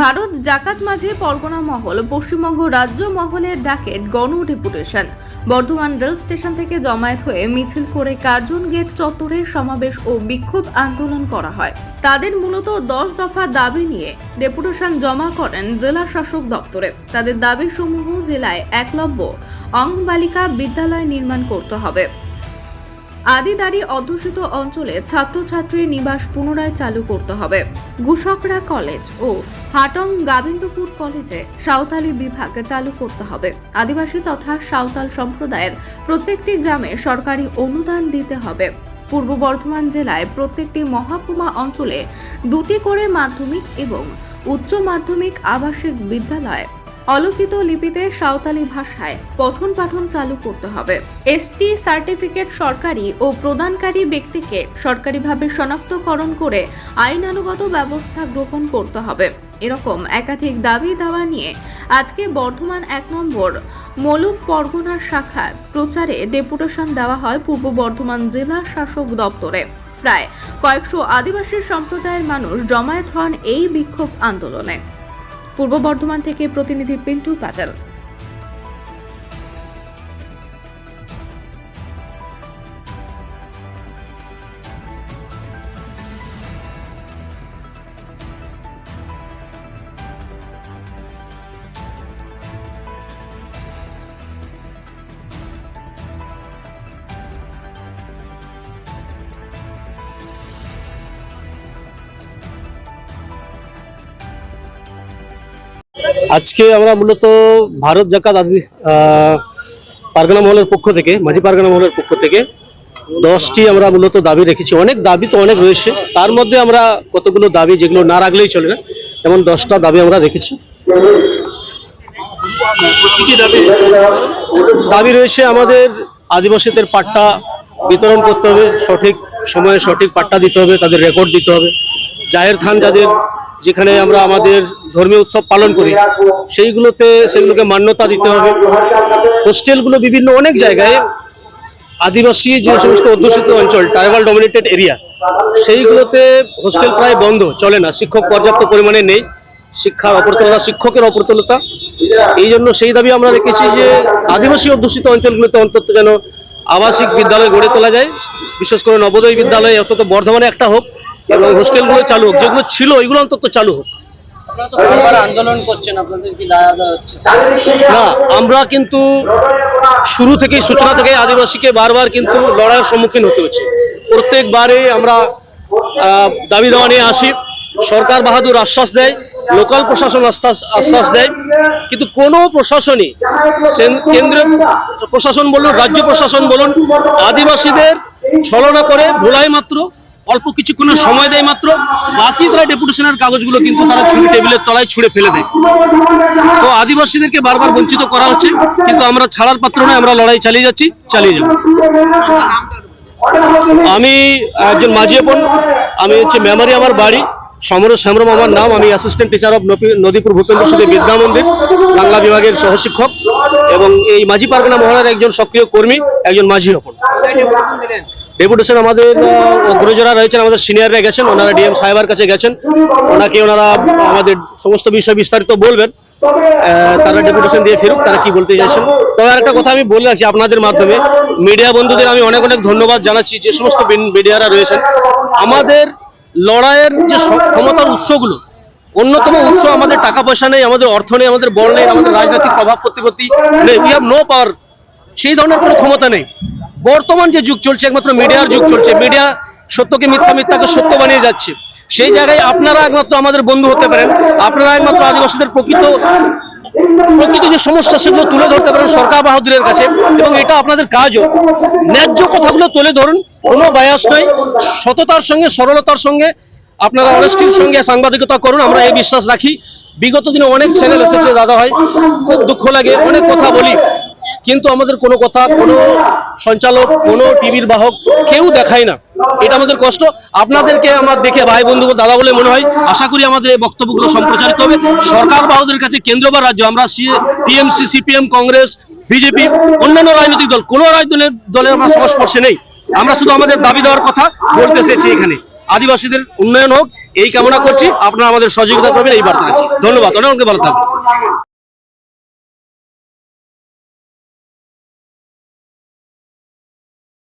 ভারত জাকাত মাঝে পরগনা মহল, পশ্চিমবঙ্গ রাজ্য মহলের ডাকে গণ ডেপুটেশন। বর্ধমান রেল স্টেশন থেকে জমায়েত হয়ে মিছিল করে কার্জন গেট চত্বরে সমাবেশ ও বিক্ষোভ আন্দোলন করা হয়। তাদের মূলত দশ দফা দাবি নিয়ে ডেপুটেশন জমা করেন জেলা শাসক দপ্তরে। তাদের দাবি সমূহ জেলায় একলব্য। অং বালিকা বিদ্যালয় নির্মাণ করতে হবে। আদিদারি অধ্যুষিত অঞ্চলে ছাত্রছাত্রী নিবাস পুনরায় চালু করতে হবে। গুসকরা কলেজ ও হাটং গোবিন্দপুর কলেজে সাঁওতালি বিভাগ চালু করতে হবে। আদিবাসী তথা সাঁওতাল সম্প্রদায়ের প্রত্যেকটি গ্রামে সরকারি অনুদান দিতে হবে। পূর্ব বর্ধমান জেলায় প্রত্যেকটি মহাকুমা অঞ্চলে দুটি করে মাধ্যমিক এবং উচ্চ মাধ্যমিক আবাসিক বিদ্যালয় আলোচিত লিপিতে সাঁওতালি ভাষায় পঠন পাঠন চালু করতে হবে। এসটি সার্টিফিকেট সরকারি ও প্রদানকারী ব্যক্তিকে সরকারিভাবে শনাক্তকরণ করে আইনানুগত ব্যবস্থা গ্রহণ করতে হবে। এরকম একাধিক দাবি দাওয়া নিয়ে আজকে বর্ধমান এক নম্বর মলুক পরগনার শাখার প্রচারে ডেপুটেশন দেওয়া হয় পূর্ব বর্ধমান জেলা শাসক দপ্তরে। প্রায় কয়েকশো আদিবাসী সম্প্রদায়ের মানুষ জমায়েত হন এই বিক্ষোভ আন্দোলনে। পূর্ব বর্ধমান থেকে প্রতিনিধি পিন্টু পাটাল। আজকে আমরা মূলত ভারত জাকাত আদি পারগানা মহলের পক্ষ থেকে, মাঝি পারগানা মহলের পক্ষ থেকে দশটি আমরা মূলত দাবি রেখেছি। অনেক দাবি তো অনেক রয়েছে। তার মধ্যে আমরা কতগুলো দাবি যেগুলো না রাখলেই চলে না, তেমন দশটা দাবি আমরা রেখেছি। দাবি? রয়েছে আমাদের আদিবাসীদের পাট্টা বিতরণ করতে হবে, সঠিক সময়ে সঠিক পাট্টা দিতে হবে, তাদের রেকর্ড দিতে হবে। জাহের থান যাদের, যেখানে আমরা আমাদের ধর্মীয় উৎসব পালন করি, সেইগুলোতে, সেগুলোকে মান্যতা দিতে হবে। হোস্টেলগুলো বিভিন্ন অনেক জায়গায় আদিবাসী যে সমস্ত অধ্যুষিত অঞ্চল ট্রাইবাল ডমিনেটেড এরিয়া সেইগুলোতে হোস্টেল প্রায় বন্ধ, চলে না। শিক্ষক পর্যাপ্ত পরিমাণে নেই। শিক্ষার অপরতলতা, শিক্ষকের অপরতলতা। এই জন্য সেই দাবি আমরা রেখেছি যে আদিবাসী অধ্যুষিত অঞ্চলগুলোতে অন্তত যেন আবাসিক বিদ্যালয় গড়ে তোলা যায়। বিশেষ করে নবোদয় বিদ্যালয় অন্তত বর্ধমানে একটা হোক এবং হোস্টেলগুলো চালু হোক। যেগুলো ছিল ওইগুলো অন্তত চালু হোক। আমরা কিন্তু শুরু থেকেই সূচনা থেকে আদিবাসীকে বারবার কিন্তু লড়াইয়ের সম্মুখীন হতে হচ্ছে। প্রত্যেকবারে আমরা দাবি দেওয়া নিয়ে আসি। সরকার বাহাদুর আশ্বাস দেয়, লোকাল প্রশাসন আশ্বাস আশ্বাস দেয়। কিন্তু কোনো প্রশাসনই, সেন- কেন্দ্রীয় প্রশাসন বলুন, রাজ্য প্রশাসন বলুন, আদিবাসীদের ছলনা করে ভোলাই মাত্র। অল্প কিছুক্ষণের সময় দেয় মাত্র। বাকি তারা ডেপুটেশনের কাগজগুলো কিন্তু তারা ছুরি টেবিলের তলায় ছুঁড়ে ফেলে দেয়। তো আদিবাসীদেরকে বারবার বঞ্চিত করা হচ্ছে, কিন্তু আমরা ছাড়ার পাত্র নয়, আমরা লড়াই চালিয়ে যাচ্ছি, চালিয়ে যাব। আমি একজন মাঝি আপন আমি হচ্ছে মেমারি আমার বাড়ি, সমর শ্যামরম আমার নাম, আমি assistant teacher of Nadipur Bhupendra Sudi Vidya Mandir, Bangla বিভাগের সহশিক্ষক, এবং এই মাঝি পারগানা মহলার একজন সক্রিয় কর্মী, একজন মাঝি আপন ডেপুটেশন আমাদের অগ্রজরা রয়েছেন, আমাদের সিনিয়ররা গেছেন, ওনারা ডিএম সাহেবের কাছে গেছেন। ওনাকে ওনারা আমাদের সমস্ত বিষয় বিস্তারিত বলবেন। তারা ডেপুটেশন দিয়ে ফেরুক, তারা কি বলতে চাইছেন। তবে একটা কথা আমি বলে রাখছি আপনাদের মাধ্যমে। মিডিয়া বন্ধুদের আমি অনেক অনেক ধন্যবাদ জানাচ্ছি, যে সমস্ত মিডিয়ারা রয়েছেন। আমাদের লড়াইয়ের যে ক্ষমতার উৎসগুলো, অন্যতম উৎস আমাদের টাকা পয়সা নেই, আমাদের অর্থ নেই, আমাদের বল নেই, আমাদের রাজনৈতিক প্রভাব প্রতিপত্তি নেই। উই হ্যাভ নো পাওয়ার সেই ধরনের কোনো ক্ষমতা নেই। বর্তমান যে যুগ চলছে, একমাত্র মিডিয়ার যুগ চলছে। মিডিয়া সত্যকে মিথ্যা, মিথ্যাকে সত্য বানিয়ে যাচ্ছে। সেই জায়গায় আপনারা একমাত্র আমাদের বন্ধু হতে পারেন। আপনারা একমাত্র আদিবাসীদের প্রকৃত প্রকৃত যে সমস্যা, সেগুলো তুলে ধরতে পারেন সরকার বাহাদুরের কাছে। এবং এটা আপনাদের কাজও। ন্যায্য কথাগুলো তুলে ধরুন, কোনো বায়াস নয় সততার সঙ্গে, সরলতার সঙ্গে, আপনারা অনেস্টির সঙ্গে সাংবাদিকতা করুন। আমরা এই বিশ্বাস রাখি। বিগত দিনে অনেক চ্যানেল এসেছে দাদা ভাই খুব দুঃখ লাগে, অনেক কথা বলি। কিন্তু আমাদের কোনো কথা, কোনো সঞ্চালক, কোনো টিভির বাহক কেউ দেখায় না। এটা আমাদের কষ্ট। আপনাদেরকে আমার দেখে ভাই, বন্ধু, দাদা বলে মনে হয়, আশা করি আমাদের এই বক্তব্যগুলো সম্প্রচারিত হবে। সরকার বাহাদুরের কাছে কেন্দ্র বা রাজ্য, আমরা টিএমসি, সিপিএম, কংগ্রেস, বিজেপি, অন্যান্য রাজনৈতিক দল, কোনো রাজনৈতিক দলের আমরা সংস্পর্শে নেই। আমরা শুধু আমাদের দাবি দেওয়ার কথা বলতে চেয়েছি এখানে। আদিবাসীদের উন্নয়ন হোক, এই কামনা করছি। আপনারা আমাদের সহযোগিতা করবেন, এই বার্তা ধন্যবাদ। অনেক অনেক ভালো থাকবেন।